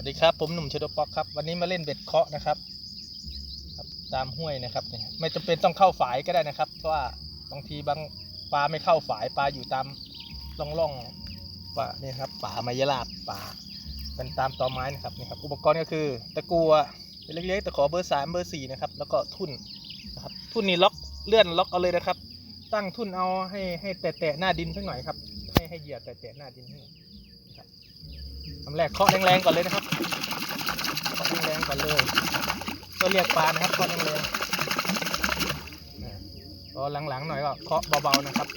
วัสดีครับผมหนุ่มชโดป๊อกครับวันนี้มาเล่นเบ็ดเคาะนะครับครับ ตามห้วยนะครับไม่จำเป็นต้องเข้าฝายก็ได้นะครับ เพราะว่าบางทีบางปลาไม่เข้าฝายปลาอยู่ตามร่องร่องๆป่าเนี่ยครับป่ามายราบป่าเป็นตามตอไม้นะครับนี่ครับอุปกรณ์ก็คือตะกัวเป็นเล็กๆตะขอเบอร์สามเบอร์สี่นะครับแล้วก็ทุ่นนะครับทุ่นนี่ล็อกเลื่อนล็อกเอาเลยนะครับ ตั้งทุ่นเอาให้ให้แตะๆหน้าดินสักหน่อยครับให้ให้เหยียดแตะๆหน้าดินให้หน่อยนะครับ ทำแรกเคาะแรงๆก่อนเลยนะครับเคาะแรงๆก่อนเลย ก็เรียกปลานะครับเคาะแรงๆพอหลังๆหน่อยก็เคาะเบาๆนะครับ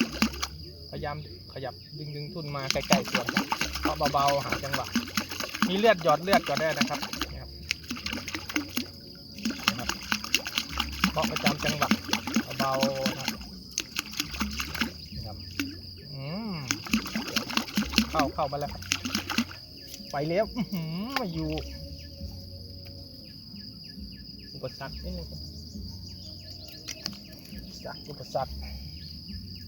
พยายามขยับดึงดึงทุ่นมาใกล้ๆตัวครับเคาะเบาๆหาจังหวะมีเลือดหยอดเลือดก็ได้นะครับนะครับเคาะประจำจังหวะเบาๆนะครับนะครับอืมเข้าเข้ามาแล้วครับ ไปแล้วมาอยู่ อุปสรรคนิดนึงครับอุปสรรค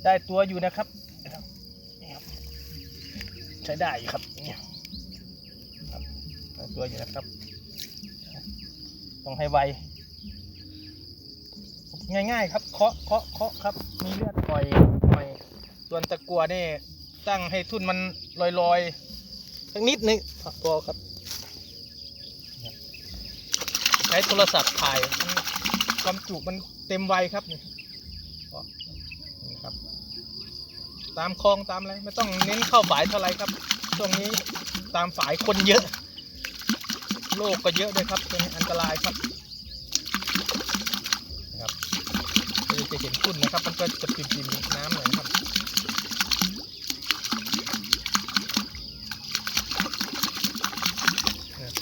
ได้ตัวอยู่นะครับ ใช้ได้ครับได้ตัวอยู่นะครับ ต้องให้ไวง่ายๆครับเคาะเคาะเคาะครับ มีเลือดปล่อยหน่อยส่วนตะกัวนี่ตั้งให้ทุ่นมันลอยๆ สักนิดนึงพอครับ ใช้โทรศัพท์ถ่ายความจุมันเต็มไวครับนี่ครับ ตามคลองตามอะไรไม่ต้องเน้นเข้าฝายเท่าไรครับช่วงนี้ตามฝายคนเยอะโรคก็เยอะด้วยครับเป็นอันตรายครับนะครับเราจะเห็นทุ่นนะครับ มันก็จะปิ่มๆน้ำหน่อยนครับ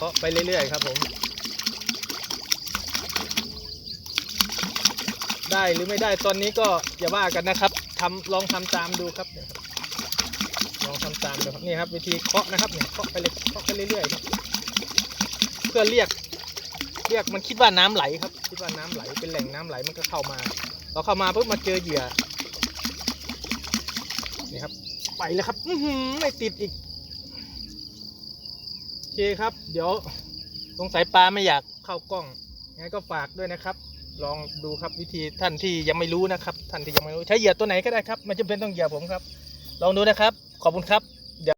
เคาะไปเรื่อยๆครับผม ได้หรือไม่ได้ตอนนี้ก็อย่าว่ากันนะครับทำลองทำตามดูครับลองทำตามดูครับนี่ครับ วิธีเคาะนะครับเนี่ยเคาะไปเลยเคาะไปเรื่อยๆครับเพื่อเรียกเรียกมันคิดว่าน้ำไหลครับ คิดว่าน้ำไหลเป็นแหล่งน้ำไหลมันก็เข้ามาเราเข้ามาปุ๊บมาเจอเหยื่อนี่ครับไปแล้วครับไม่ติดอีก เคครับ เดี๋ยวสงสัยปลาไม่อยากเข้ากล้องงั้นก็ฝากด้วยนะครับ ลองดูครับวิธีท่านที่ยังไม่รู้นะครับ ท่านที่ยังไม่รู้ใช้เหยื่อตัวไหนก็ได้ครับไม่จำเป็นต้องเหยื่อผมครับ ลองดูนะครับ ขอบคุณครับ